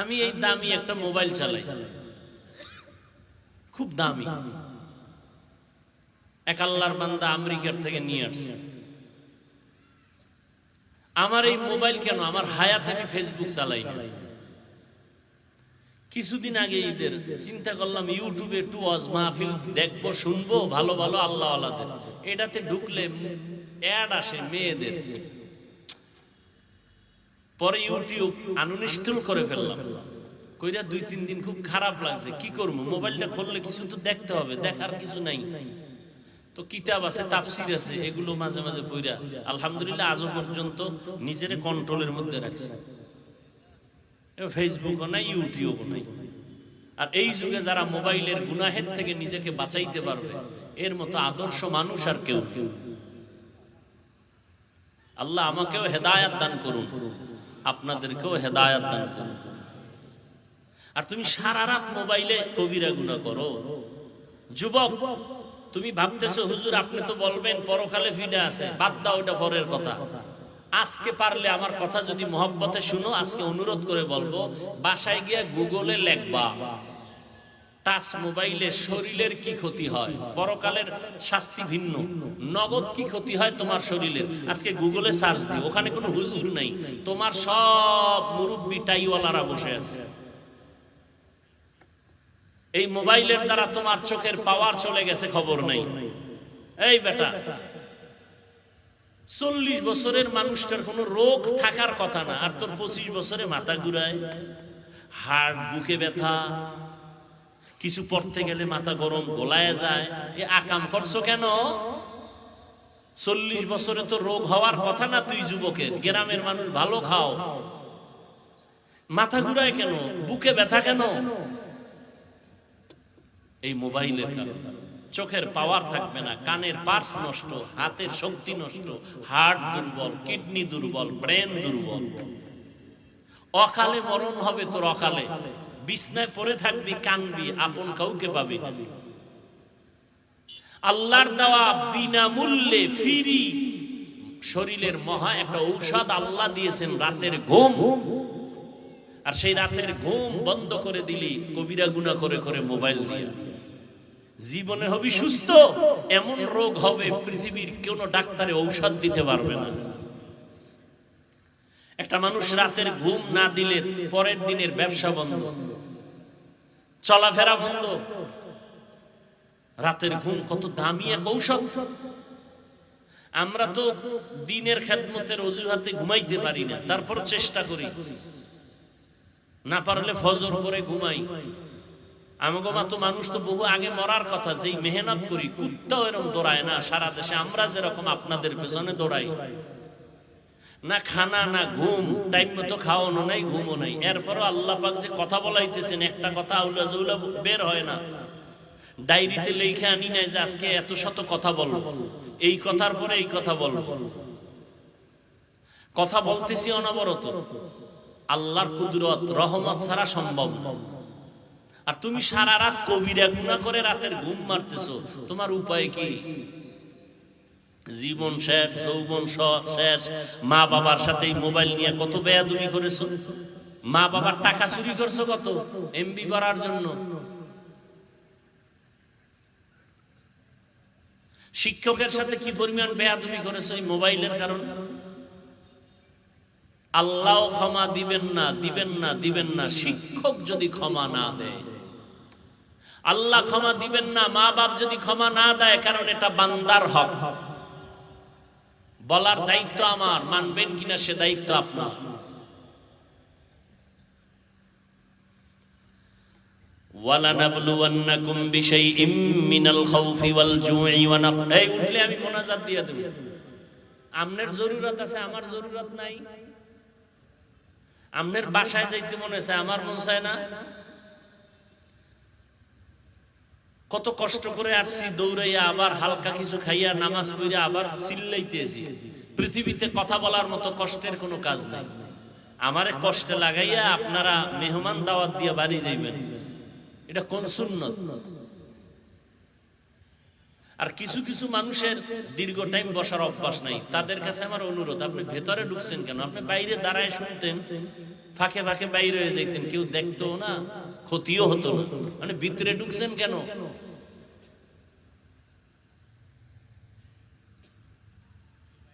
আমি এই দামি একটা মোবাইল চালাই। খুব দামি। এক আল্লাহর বান্দা আমেরিকার থেকে নিয়ে আসছে। আমার এই মোবাইল কেন? আমার হায়াতে আমি ফেসবুক চালাই কিছুদিন আগে ঈদের, চিন্তা করলাম, ইউটিউবে টু ওয়াজ মাহফিল দেখব, শুনব, ভালো ভালো আল্লাহ এটাতে ঢুকলে অ্যাড আসে মেয়েদের। পরে ইউটিউব আনইনস্টল করে ফেললাম। কইরা দুই, তিন দিন খুব খারাপ লাগছে, কি করব? মোবাইলটা খুললে কিছু তো দেখতে হবে, দেখার কিছু নাই। তো কিতাব আছে, তাফসির আছে, এগুলো মাঝে মাঝে পইরা আলহামদুলিল্লাহ আজও পর্যন্ত নিজের কন্ট্রোলের মধ্যে রাখছে। ফেসবুকও নাই ইউটিউবও নাই। আর এই যুগে যারা মোবাইলের গুনাহের থেকে নিজেকে বাঁচাইতে পারবে, এর মতো আদর্শ মানুষ আর কেউ নেই। আল্লাহ আমাকেও হেদায়াত দান করুন। আপনাদেরকেও হেদায়াত দান করুন। আর তুমি সারা রাত মোবাইলে কবিরা গুণা করো। যুবক, তুমি ভাবতেছো, হুজুর, আপনি তো বলবেন, পরকালে ফিডে আছে, বাদ দাও ওটা পরের কথা। আজকে পারলে আমার কথা যদি মহব্বতে শুনো, আজকে অনুরোধ করে বলব, বাসায় গিয়া গুগলে লেখবা। টাচ মোবাইলে শরীরের কি ক্ষতি হয়? পরকালের শাস্তি ভিন্ন। নগদ কি ক্ষতি হয় তোমার শরীরের? আজকে গুগলে সার্চ দিও, ওখানে কোনো হুজুর নাই। তোমার সব মুরব্বি টাইওয়ালারা বসে আছে। এই মোবাইলের দ্বারা তোমার চোখের পাওয়ার চলে গেছে, খবর নাই। এই বেটা, চল্লিশ বছরের মানুষটার কোনো রোগ থাকার কথা না, আর তোর পঁচিশ বছরে মাথা ঘুরায়। হাড়, বুকে ব্যথা কিছু পড়তে গেলে মাথা গরম গোলায় যায়। এ আকাম করছ কেন? চল্লিশ বছরে তো রোগ হওয়ার কথা না তুই যুবকের। গ্রামের মানুষ ভালো খাও। মাথা ঘুরায় কেন? বুকে ব্যথা কেন? এই মোবাইলের কারণে। চোখের পাওয়ার থাকবে না, কানের পার্স নষ্ট, হাতের শক্তি নষ্ট হার্ট দুর্বল কিডনি দুর্বল ব্রেন দুর্বল। অকালে মরণ হবে তোর অকালে। বিছনায় পড়ে থাকবি, কানবি, আপন কাউকে পাবি। আল্লাহর দেওয়া বিনামূল্যে ফিরি শরীরের মহা একটা ঔষধ আল্লাহ দিয়েছেন রাতের ঘুম। আর সেই রাতের ঘুম বন্ধ করে দিলি, কবিরা গুণা করে করে মোবাইল দিয়ে। জীবনে হবি সুস্থ, এমন রোগ হবে পৃথিবীর কোন ডাক্তারে ঔষধ দিতে পারবে না। একটা মানুষ রাতের ঘুম না দিলে পরের দিনের ব্যবসা বন্ধ। চলাফেরা বন্ধ। রাতের ঘুম কত দামি এক ঔষধ। আমরা তো দিনের খেদমতের অজুহাতে ঘুমাইতে পারি না, তারপর চেষ্টা করি। না পারলে ফজর করে ঘুমাই। আমাগো তো মানুষ তো বহু আগে মরার কথা, যেই মেহনত করি, কুত্তাও এরকম দৌড়ায় না, সারা দেশে আমরা যেরকম আপনাদের পেছনে দৌড়াই। না খানা, না ঘুম টাইম মতো খাওয়ানো নাই, ঘুমও নাই। এরপরও আল্লাহ পাক যে কথা বলাইতেছেন, একটা কথা আউলা জৌলা বের হয় না। ডায়েরিতে লেখে আনি নাই যে আজকে এত শত কথা বলব এই কথার পরে এই কথা বলব কথা বলতেছি অনবরত। আল্লাহর কুদরত, রহমত ছাড়া সম্ভব। আর তুমি সারা রাত কবিরা গুণা করে রাতের ঘুম মারতেছো। তোমার উপায় কি? জীবন শেষ, যৌবন শেষ। মা বাবার সাথে মোবাইল নিয়ে কত বেয়াদুমি করেছ? মা বাবার টাকা চুরি করছ কত? এমবি করার জন্য। শিক্ষকের সাথে কি পরিমাণ বেয়াদুমি করেছ এই মোবাইলের কারণে? আল্লাহ ক্ষমা দিবেন না দিবেন না দিবেন না। শিক্ষক যদি ক্ষমা না দেয়, আল্লাহ ক্ষমা দিবেন না, মা বাপ যদি ক্ষমা না দেয়, কারণ এটা বান্দার হক। বলার দায়িত্ব আমার, মানবেন কিনা সে দায়িত্ব আপনার। আমি দিয়ে আছে, আমার নাই। আমনের মনে আমার মন চায় না। কত কষ্ট করে আসছি দৌড়াইয়া আবার হালকা কিছু খাইয়া নামাজ পড়িয়া আবার চিল্লাইতেছি পৃথিবীতে কথা বলার মতো কষ্টের কোনো কাজ নাই। আমারে কষ্টে লাগাইয়া আপনারা মেহমান দাওয়াত দিয়ে বাড়ি যাইবেন। এটা কোন সুন্নত? আর কিছু কিছু মানুষের দীর্ঘ টাইম বসার অভ্যাস নাই। তাদের কাছে আমার অনুরোধ, আপনি ভেতরে ঢুকছেন কেন? আপনি বাইরে দাঁড়ায় শুনতেন, ফাঁকে ফাঁকে বাইরে হয়ে যেতেন কেউ দেখতো না, ক্ষতিও হতো না। মানে ভিতরে ঢুকছেন কেন?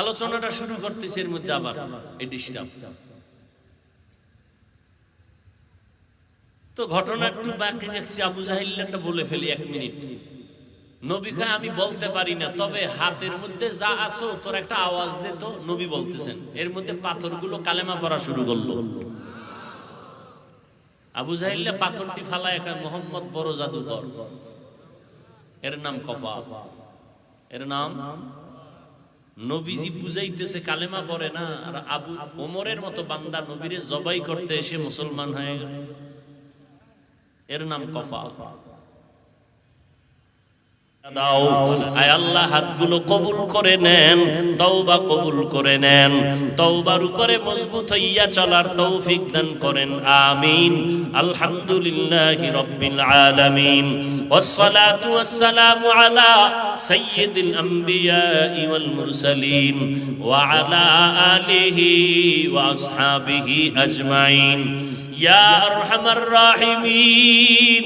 আলোচনাটা শুরু করতেছে এর মধ্যে আবার এই ডিস্টার্ব। তো ঘটনা একটু বাকি রাখছি, আবু জাহিল্লাটা বলে ফেলি এক মিনিট। নবী কয়, আমি বলতে পারি না, তবে হাতের মধ্যে যা আছো তোর একটা আওয়াজ দে তো, নবী বলতেছেন। এর মধ্যে পাথরগুলো কালেমা পড়া শুরু করল। আবু জাহিল্লা পাথরটি ফালা একা মোহাম্মদ বড় জাদুঘর। এর নাম কফা এর নাম নবীজি বুঝাইতেছে, কালেমা পড়ে না, আর আবু ওমরের মতো বান্দা নবীরে জবাই করতে এসে মুসলমান হয়ে গেল। এর নাম কফা দাও আয় আল্লাহ হাতগুলো কবুল করে নেন তওবা কবুল করে নেন তওবার উপরে মজবুত হইয়া চলার তৌফিক দান করেন আমিন আলহামদুলিল্লাহি রাব্বিল আলামিন والصلاه والسلام على سيد الانبياء والمرسلين وعلى اله واصحابه اجمعين يا ارحم الراحمين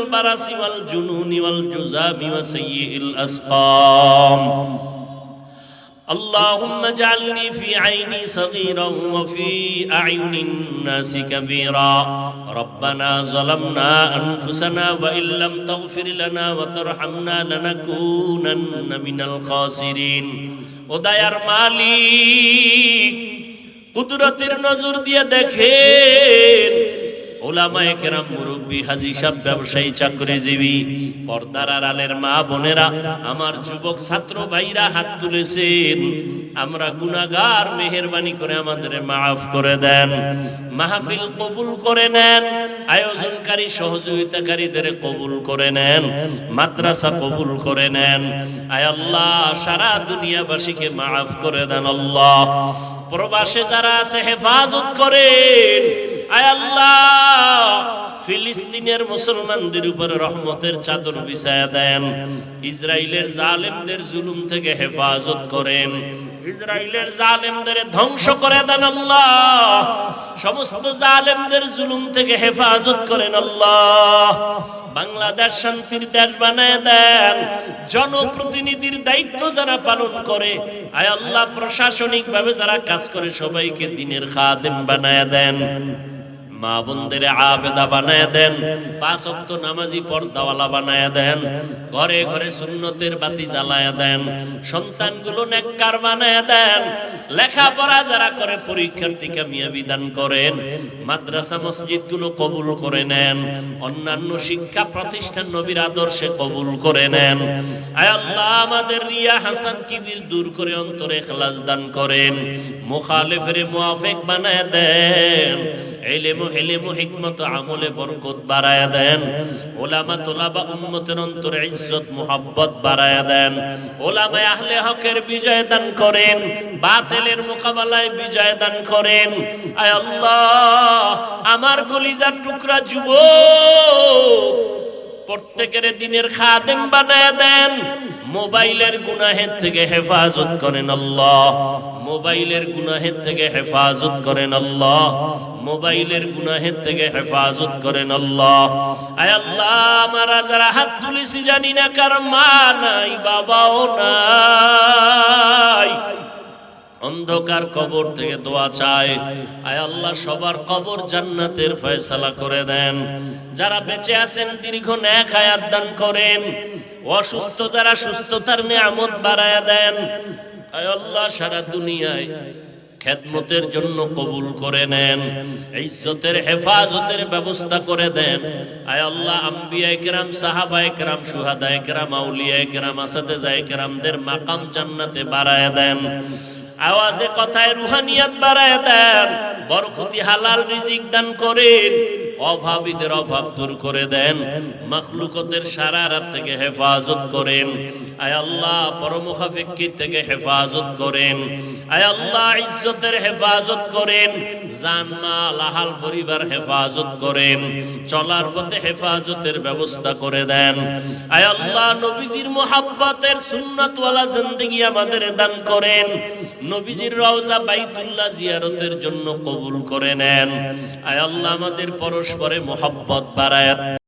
البرص والجنون والجزام وسيء الأسقام اللهم اجعلني في عيني صغيرا وفي أعين الناس كبيرا ربنا ظلمنا أنفسنا وإن لم تغفر لنا وترحمنا لنكونن من الخاسرين ودير মালিক কুদরতের নজর দিয়ে দেখেন ওলামায়ে কেরাম মুরব্বী হাজি সাহেব, ব্যবসায়ী, চাকরিজীবী, পর্দার আড়ালের মা বোনেরা, আমার যুবক ছাত্র ভাইরা হাত তুলেছেন। আমরা গুনাগার মেহেরবানি করে আমাদের মাফ করে দেন, মাহফিল কবুল করে নেন, আয়োজনকারী সহযোগিতাকারীদের কবুল করে নেন, মাদ্রাসা কবুল করে নেন। আয় আল্লাহ, সারা দুনিয়াবাসীকে মাফ করে দেন আল্লাহ। প্রবাসে যারা আছে হেফাজত করেন ফিলিস্তিনের মুসলমানদের উপরে রহমতের চাদর বিছায়া দেন। ইসরায়েলের জালেমদের জুলুম থেকে হেফাজত করেন। ইসরায়েলের জালেমদের ধ্বংস করে দেন আল্লাহ। সমস্ত জালেমদের জুলুম থেকে হেফাজত করেন আল্লাহ। বাংলাদেশ শান্তির দেশ বানায় দেন। জনপ্রতিনিধির দায়িত্ব যারা পালন করে, আয় আল্লাহ প্রশাসনিক ভাবে যারা কাজ করে, সবাইকে দিনের খাদেম বানায় দেন। মা বোনদের আবেদা বানায় দেন, পাঁচ অক্ত নামাজি পর্দাওয়ালা বানায় দেন, ঘরে ঘরে সুন্নতের বাতি জ্বালায় দেন, সন্তানগুলো নেককার বানায় দেন, লেখাপড়া যারা করে পরীক্ষার্থী কামিয়া বিধান করেন, মাদ্রাসা মসজিদগুলো কবুল করে নেন, অন্যান্য শিক্ষা প্রতিষ্ঠান নবীর আদর্শে কবুল করে নেন। আয় আল্লাহ, আমাদের রিয়া হাসান কিবির দূর করে অন্তরে খেলাস দান করেন, মুখালেফের মুআফিক বানায় দেন। এলেমু হেলেমু হিকমত, আমলে বরকত বাড়ায়া দেন। ওলামা তোলাবা উম্মতের অন্তরে ইজ্জত, মুহাব্বত বাড়ায়া দেন। ওলামা আহলে হকের বিজয় দান করেন, বাতিলের মোকাবেলায় বিজয় দান করেন। আয় আল্লাহ, আমার কলিজার টুকরা যুবক প্রত্যেকের দিনের খাদেম বানায় দেন। মোবাইলের গুনাহের থেকে হেফাজত করেন আল্লাহ। মোবাইলের গুনাহের থেকে হেফাজত করেন আল্লাহ। মোবাইলের গুনাহের থেকে হেফাজত করেন আল্লাহ। আয় আল্লাহ, আমরা যারা হাত তুলেছি জানি না কার মা নাই, বাবাও নাই। অন্ধকার কবর থেকে দোয়া চায়। আয় আল্লাহ, সবার কবর জান্নাতের ফয়সালা করে দেন। যারা বেঁচে আছেন, দীর্ঘ ন্যাক হায়াত দান করেন। অসুস্থ যারা সুস্থতার নিয়ামত বাড়ায় দেন। আল্লাহ, সারা দুনিয়ায় খেদমতের জন্য কবুল করে নেন, ইজ্জতের হেফাজতের ব্যবস্থা করে দেন। আয় আল্লাহ আম্বিয়া কেরাম সাহাবা কেরাম সুহাদা কেরাম আউলিয়া কেরাম আসাদে যায় কেরামদের মাকাম জান্নাতে বাড়ায় দেন। আওয়াজে কথায় রুহানিয়াত বাড়ায় দেন, বরকতি হালাল রিজিক দান করেন অভাবীদের অভাব দূর করে দেন, মখলুকতের সারা রাত থেকে হেফাজত করেন। আয় আল্লাহ পরমুখাফিক্কি থেকে হেফাজত করেন। আয় আল্লাহ ইজ্জতের হেফাজত করেন। জানমাল আহাল, পরিবার হেফাজত করেন। চলার পথে হেফাজতের ব্যবস্থা করে দেন। আয় আল্লাহ নবীজির মোহাব্বতের সুন্নতওয়ালা জিন্দেগি আমাদের দান করেন। নবীজির রওজা বাইতুল্লাহ জিয়ারতের জন্য কবুল করে নেন। আয় আল্লাহ আমাদের পরস্পরে মোহাব্বত বাড়ায়।